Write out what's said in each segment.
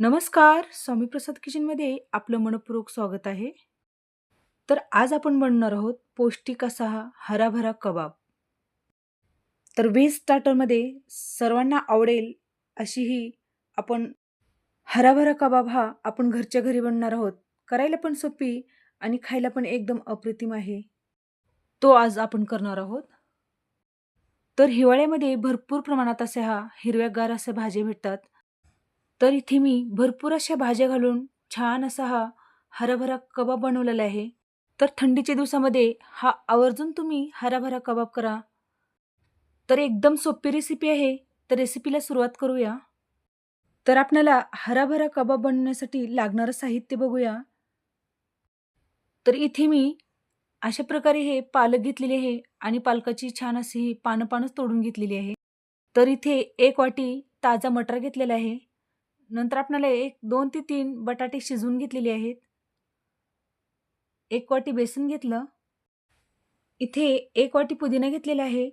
नमस्कार स्वामी प्रसाद किचनमध्ये आपलं मनपूर्वक स्वागत आहे. तर आज आपण बनणार आहोत पौष्टिक असा हा हराभरा कबाब. तर व्हेज स्टार्टरमध्ये सर्वांना आवडेल अशी ही आपण हराभरा कबाब हा आपण घरच्या घरी बनणार आहोत. करायला पण सोपी आणि खायला पण एकदम अप्रतिम आहे. तो आज आपण करणार आहोत. तर हिवाळ्यामध्ये भरपूर प्रमाणात असे हा हिरव्यागार असे भाज्या भेटतात. तर इथे मी भरपूर अशा भाज्या घालून छान असा हा हराभरा कबाब बनवलेला आहे. तर थंडीच्या दिवसामध्ये हा आवर्जून तुम्ही हराभरा कबाब करा. तर एकदम सोपी रेसिपी आहे. तर रेसिपीला सुरुवात करूया. तर आपल्याला हराभरा कबाब बनवण्यासाठी लागणारं साहित्य बघूया. तर इथे मी अशा प्रकारे हे पालक घेतलेले आहे आणि पालकाची छान अशी ही पानं पानंच तोडून घेतलेली आहे. तर इथे एक वाटी ताजा मटर घेतलेला आहे. नंतर आपल्याला एक दोन ते तीन बटाटे शिजवून घेतलेले आहेत. एक वाटी बेसन घेतलं. इथे एक वाटी पुदिना घेतलेला आहे.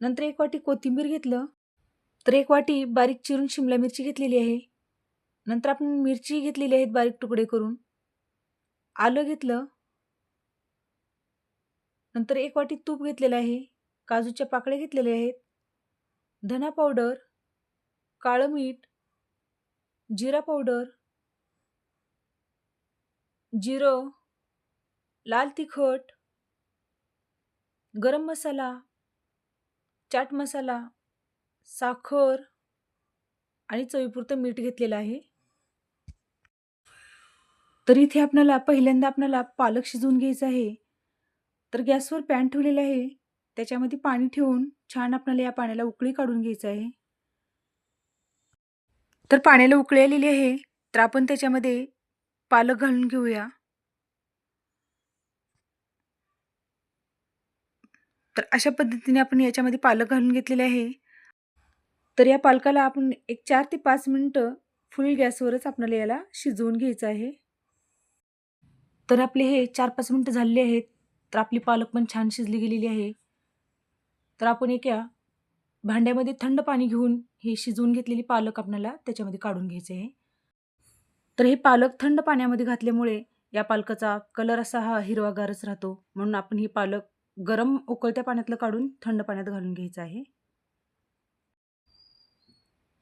नंतर एक वाटी कोथिंबीर घेतलं. तर एक वाटी बारीक चिरून शिमला मिरची घेतलेली आहे. नंतर आपण मिरची घेतलेली आहेत बारीक तुकडे करून. आलं घेतलं. नंतर एक वाटी तूप घेतलेलं आहे. काजूच्या पाकळ्या घेतलेल्या आहेत. धना पावडर काळं मीठ जिरा पावडर जिरं लाल तिखट गरम मसाला चाट मसाला साखर आणि चवीपुरतं मीठ घेतलेलं आहे. तर इथे आपल्याला पहिल्यांदा आपल्याला पालक शिजवून घ्यायचं आहे. तर गॅसवर पॅन ठेवलेलं आहे. त्याच्यामध्ये पाणी ठेवून छान आपल्याला या पाण्याला उकळी काढून घ्यायचं आहे. तर पाण्याला उकळी आलेली आहे तर आपण त्याच्यामध्ये पालक घालून घेऊया. तर अशा पद्धतीने आपण याच्यामध्ये पालक घालून घेतलेले आहे. तर या पालकाला आपण एक चार ते पाच मिनटं फुल गॅसवरच आपल्याला याला शिजवून घ्यायचं आहे. तर आपले हे चार पाच मिनटं झालेले आहेत. तर आपली पालक पण छान शिजली गेलेली आहे. तर आपण एका भांड्यामध्ये थंड पाणी घेऊन हे शिजवून घेतलेली पालक आपल्याला त्याच्यामध्ये काढून घ्यायचे आहे. तर हे पालक थंड पाण्यामध्ये घातल्यामुळे या पालकाचा कलर असा हा हिरवागारच राहतो. म्हणून आपण ही पालक गरम उकळत्या पाण्यातलं काढून थंड पाण्यात घालून घ्यायचं आहे.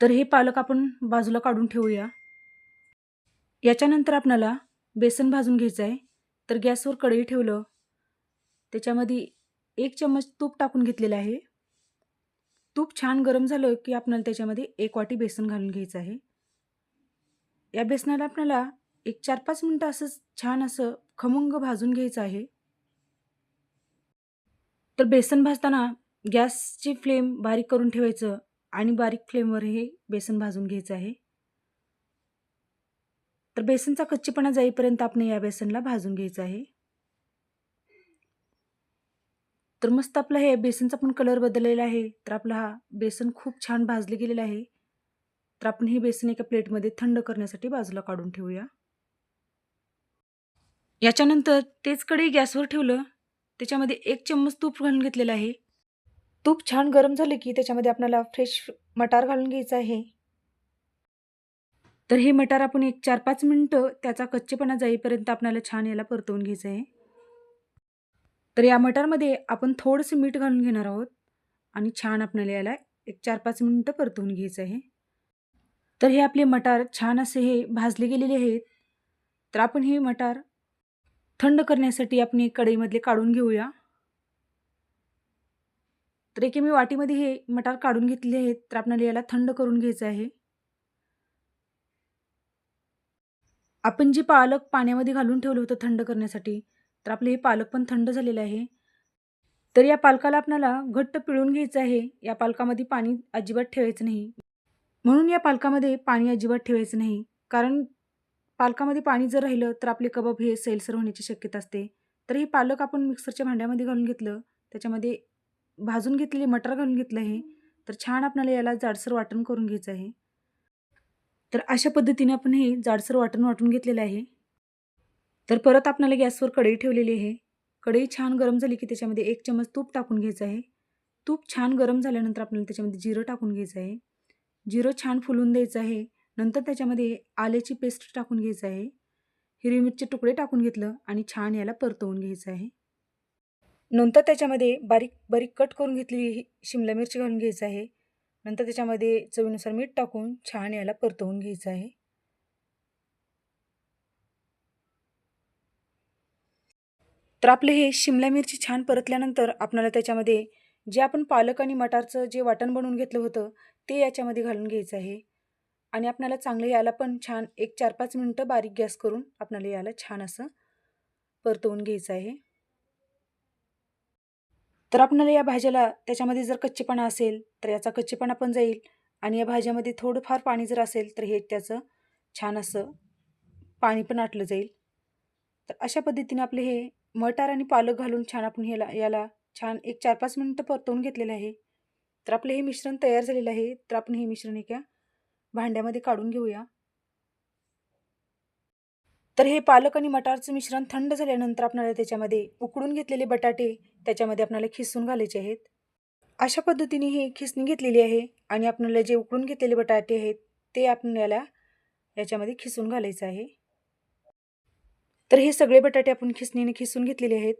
तर हे पालक आपण बाजूला काढून ठेवूया. याच्यानंतर आपल्याला बेसन भाजून घ्यायचं आहे. तर गॅसवर कढई ठेवलं. त्याच्यामध्ये एक चम्मच तूप टाकून घेतलेलं आहे. तूप छान गरम झालं की आपल्याला त्याच्यामध्ये एक वाटी बेसन घालून घ्यायचं आहे. या बेसनाला आपल्याला एक चार पाच मिनटं असंच छान असं खमंग भाजून घ्यायचं आहे. तर बेसन भाजताना गॅसची फ्लेम बारीक करून ठेवायचं आणि बारीक फ्लेमवर हे बेसन भाजून घ्यायचं आहे. तर बेसनचा कच्चेपणा जाईपर्यंत आपण या बेसनला भाजून घ्यायचं आहे. तर मस्त आपलं हे बेसनचा पण कलर बदललेला आहे. तर आपला हा बेसन खूप छान भाजले गेलेला आहे. तर आपण हे बेसन एका प्लेटमध्ये थंड करण्यासाठी बाजूला काढून ठेवूया. याच्यानंतर तेच कढई गॅसवर ठेवलं. त्याच्यामध्ये एक चम्मच तूप घालून घेतलेलं आहे. तूप छान गरम झालं की त्याच्यामध्ये आपल्याला फ्रेश मटार घालून घ्यायचं आहे. तर हे मटार आपण एक चार पाच मिनटं त्याचा कच्चेपणा जाईपर्यंत आपल्याला छान याला परतवून घ्यायचं आहे. तर या मटारमध्ये आपण थोडंसं मीठ घालून घेणार आहोत. आणि छान आपल्याला याला एक चार पाच मिनटं परतवून घ्यायचं आहे. तर हे आपले मटार छान असे हे भाजले गेलेले आहेत. तर आपण हे मटार थंड करण्यासाठी आपण कढईमधले काढून घेऊया. तर एके मी वाटीमध्ये हे मटार काढून घेतले आहेत. तर आपल्याला याला थंड करून घ्यायचं आहे. आपण जे पालक पाण्यामध्ये घालून ठेवलं होतं थंड करण्यासाठी तर आपले हे पालक पण थंड झालेलं आहे. तर या पालकाला आपल्याला घट्ट पिळून घ्यायचं आहे. या पालकामध्ये पाणी अजिबात ठेवायचं नाही. म्हणून या पालकामध्ये पाणी अजिबात ठेवायचं नाही. कारण पालकामध्ये पाणी जर राहिलं तर आपले कबाब हे सैलसर होण्याची शक्यता असते. तर हे पालक आपण मिक्सरच्या भांड्यामध्ये घालून घेतलं. त्याच्यामध्ये भाजून घेतलेले मटर घालून घेतलं आहे. तर छान आपल्याला याला जाडसर वाटण करून घ्यायचं आहे. तर अशा पद्धतीने आपण हे जाडसर वाटण वाटून घेतलेलं आहे. तर परत आपल्याला गॅसवर कढई ठेवलेली आहे. कढई छान गरम झाली की त्याच्यामध्ये एक चमच तूप टाकून घ्यायचं आहे. तूप छान गरम झाल्यानंतर आपल्याला त्याच्यामध्ये जिरं टाकून घ्यायचं आहे. जिरं छान फुलून द्यायचं आहे. नंतर त्याच्यामध्ये आल्याची पेस्ट टाकून घ्यायचं आहे. हिरवी मिरचे तुकडे टाकून घेतलं आणि छान याला परतवून घ्यायचं आहे. नंतर त्याच्यामध्ये बारीक बारीक कट करून घेतलेली ही शिमला मिरची घालून घ्यायचं आहे. नंतर त्याच्यामध्ये चवीनुसार मीठ टाकून छान याला परतवून घ्यायचं आहे. तर आपले हे शिमला मिरची छान परतल्यानंतर आपल्याला त्याच्यामध्ये जे आपण पालक आणि मटारचं जे वाटण बनवून घेतलं होतं ते याच्यामध्ये घालून घ्यायचं आहे. आणि आपल्याला चांगलं याला पण छान एक चार पाच मिनटं बारीक गॅस करून आपल्याला याला छान असं परतवून घ्यायचं आहे. तर आपल्याला या भाज्याला त्याच्यामध्ये जर कच्चेपणा असेल तर याचा कच्चेपणा पण जाईल. आणि या भाज्यामध्ये थोडंफार पाणी जर असेल तर हे त्याचं छान असं पाणी पण आटलं जाईल. तर अशा पद्धतीने आपले हे मटार आणि पालक घालून छान आपण ह्याला याला छान एक चार पाच मिनटं परतवून घेतलेलं आहे. तर आपलं हे मिश्रण तयार झालेलं आहे. तर आपण हे मिश्रण एका भांड्यामध्ये काढून घेऊया. तर हे पालक आणि मटारचं मिश्रण थंड झाल्यानंतर आपल्याला त्याच्यामध्ये उकडून घेतलेले बटाटे त्याच्यामध्ये आपल्याला खिसून घालायचे आहेत. अशा पद्धतीने हे खिसणी घेतलेली आहे आणि आपल्याला जे उकडून घेतलेले बटाटे आहेत ते आपल्याला याच्यामध्ये खिसून घालायचं आहे. तर हे सगळे बटाटे आपण खिसणीने खिसून घेतलेले आहेत.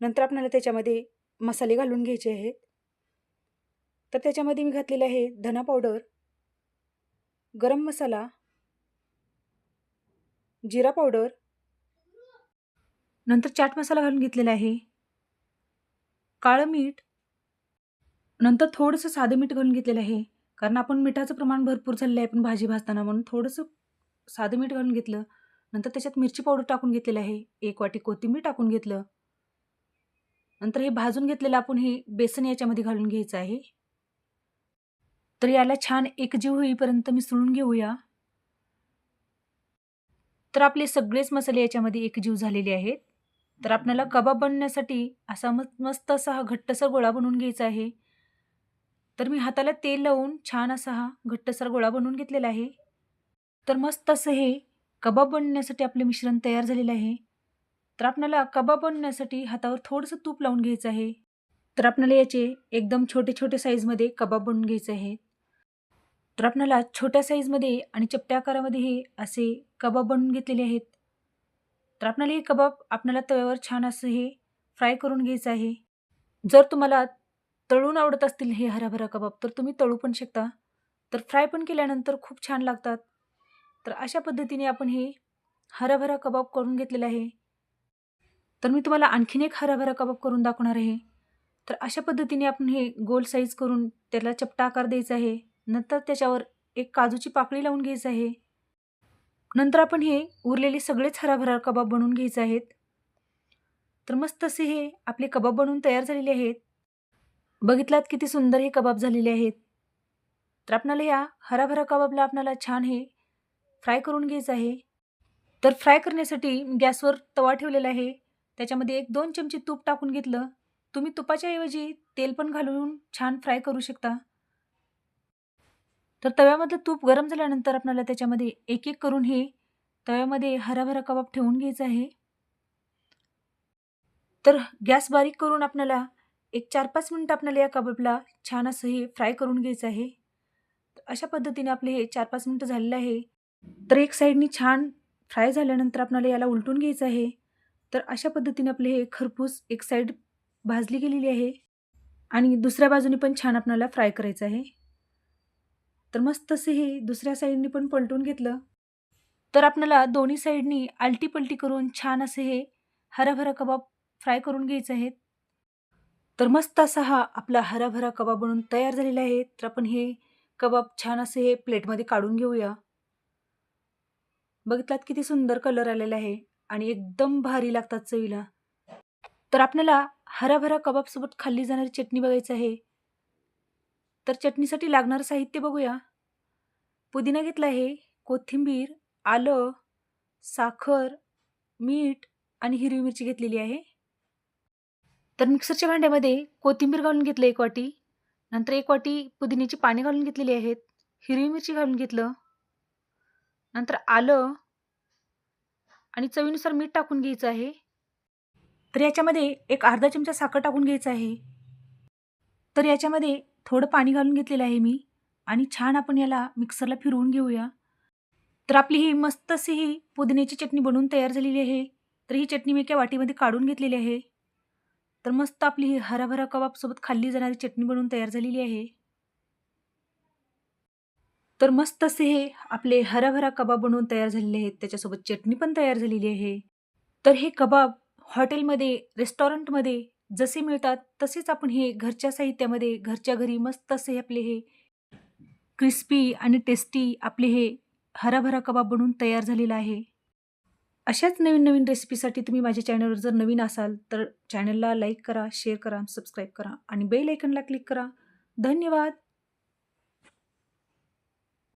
नंतर आपल्याला त्याच्यामध्ये मसाले घालून घ्यायचे आहेत. तर त्याच्यामध्ये मी घातलेले आहे धना पावडर गरम मसाला जिरा पावडर. नंतर चाट मसाला घालून घेतलेला आहे. काळं मीठ. नंतर थोडंसं साधं मीठ घालून घेतलेलं आहे. कारण आपण मिठाचं प्रमाण भरपूर झालेलं आहे पण भाजी भाजताना म्हणून थोडंसं साधं मीठ घालून घेतलं. नंतर त्याच्यात मिरची पावडर टाकून घेतलेलं आहे. एक वाटी कोथिंबीर टाकून घेतलं. नंतर हे भाजून घेतलेलं आपण हे बेसन याच्यामध्ये घालून घ्यायचं आहे. तर याला छान एकजीव होईपर्यंत मिसळून घेऊया. तर आपले सगळेच मसाले याच्यामध्ये एकजीव झालेले आहेत. तर आपल्याला कबाब बनण्यासाठी असा मस्त मस्त असा हा घट्टसर गोळा बनवून घ्यायचा आहे. तर मी हाताला तेल लावून छान असा हा घट्टसर गोळा बनवून घेतलेला आहे. तर मस्त असं हे कबाब बनण्यासाठी आपले मिश्रण तयार झालेलं आहे. तर आपणाला कबाब बनण्यासाठी हातावर थोडंसं तूप लावून घ्यायचं आहे. तर आपणाला याचे एकदम छोटे छोटे साईजमध्ये कबाब बनवून घ्यायचे आहे. तर आपणाला छोट्या साईजमध्ये आणि चपट्या आकारामध्ये हे असे कबाब बनवून घेतलेले आहेत. तर आपणाला हे कबाब आपल्याला तव्यावर छान असं हे फ्राय करून घ्यायचं आहे. जर तुम्हाला तळून आवडत असतील हे हराभरा कबाब तर तुम्ही तळू पण शकता. तर फ्राय पण केल्यानंतर खूप छान लागतात. तर अशा पद्धतीने आपण हे हराभरा कबाब करून घेतलेला आहे. तर मी तुम्हाला आणखीन एक हराभरा कबाब करून दाखवणार आहे. तर अशा पद्धतीने आपण हे गोल साईज करून त्याला चपटा आकार द्यायचा आहे. नंतर त्याच्यावर एक काजूची पाकळी लावून घ्यायचं आहे. नंतर आपण हे उरलेले सगळेच हराभरा कबाब बनवून घ्यायचे आहेत. तर मस्त असे हे आपले कबाब बनवून तयार झालेले आहेत. बघितलात किती सुंदर हे कबाब झालेले आहेत. तर आपणाला या हराभरा कबाबला आपणाला छान हे फ्राय करून घ्यायचं आहे. तर फ्राय करण्यासाठी गॅसवर तवा ठेवलेला आहे. त्याच्यामध्ये एक दोन चमचे तूप टाकून घेतलं. तुम्ही तुपाच्या ऐवजी तेल पण घालून छान फ्राय करू शकता. तर तव्यामधलं तूप गरम झाल्यानंतर आपल्याला त्याच्यामध्ये एक एक करून हे तव्यामध्ये हराभरा कबाब ठेवून घ्यायचं आहे. तर गॅस बारीक करून आपल्याला एक चार पाच मिनटं आपल्याला या कबाबला छान असं हे फ्राय करून घ्यायचं आहे. अशा पद्धतीने आपले हे चार पाच मिनटं झालेलं आहे. तर एक साईडनी छान फ्राय झाल्यानंतर आपल्याला याला उलटून घ्यायचं आहे. तर अशा पद्धतीने आपले हे खरपूस एक साईड भाजली गेलेली आहे. आणि दुसऱ्या बाजूने पण छान आपल्याला फ्राय करायचं आहे. तर मस्त असे हे दुसऱ्या साईडनी पण पलटून घेतलं. तर आपल्याला दोन्ही साईडनी आलटी पलटी करून छान असे हे हराभरा कबाब फ्राय करून घ्यायचे आहेत. तर मस्त असा हा आपला हराभरा कबाब बनून तयार झालेला आहे. तर आपण हे कबाब छान असे हे प्लेटमध्ये काढून घेऊया. बघितलात किती सुंदर कलर आलेला आहे आणि एकदम भारी लागतात चवीला. तर आपल्याला हराभरा कबाबसोबत खाल्ली जाणारी चटणी बघायचं आहे. तर चटणीसाठी लागणारं साहित्य बघूया. पुदिना घेतला आहे कोथिंबीर आलं साखर मीठ आणि हिरवी मिरची घेतलेली आहे. तर मिक्सरच्या भांड्यामध्ये कोथिंबीर घालून घेतलं एक वाटी. नंतर एक वाटी पुदिन्याची पाने घालून घेतलेली आहेत. हिरवी मिरची घालून घेतलं. नंतर आलं आणि चवीनुसार मीठ टाकून घ्यायचं आहे. तर याच्यामध्ये एक अर्धा चमचा साखर टाकून घ्यायचं आहे. तर याच्यामध्ये थोडं पाणी घालून घेतलेलं आहे मी आणि छान आपण याला मिक्सरला फिरवून घेऊया. तर आपली ही मस्त अशी ही पुदिन्याची चटणी बनवून तयार झालेली आहे. तर ही चटणी मी एका वाटीमध्ये काढून घेतलेली आहे. तर मस्त आपली ही हराभरा कबाबसोबत खाल्ली जाणारी चटणी बनवून तयार झालेली आहे. तर मस्त असे हे आपले हराभरा कबाब बनवून तयार झालेले आहेत. त्याच्यासोबत चटणी पण तयार झालेली आहे. तर हे कबाब हॉटेलमध्ये रेस्टॉरंटमध्ये जसे मिळतात तसेच आपण हे घरच्या साहित्यामध्ये घरच्या घरी मस्त असे आपले हे क्रिस्पी आणि टेस्टी आपले हे हराभरा कबाब बनवून तयार झालेला आहे. अशाच नवीन नवीन रेसिपीसाठी तुम्ही माझ्या चॅनलवर जर नवीन असाल तर चॅनलला लाईक करा शेअर करा सबस्क्राईब करा आणि बेल आयकनला क्लिक करा. धन्यवाद!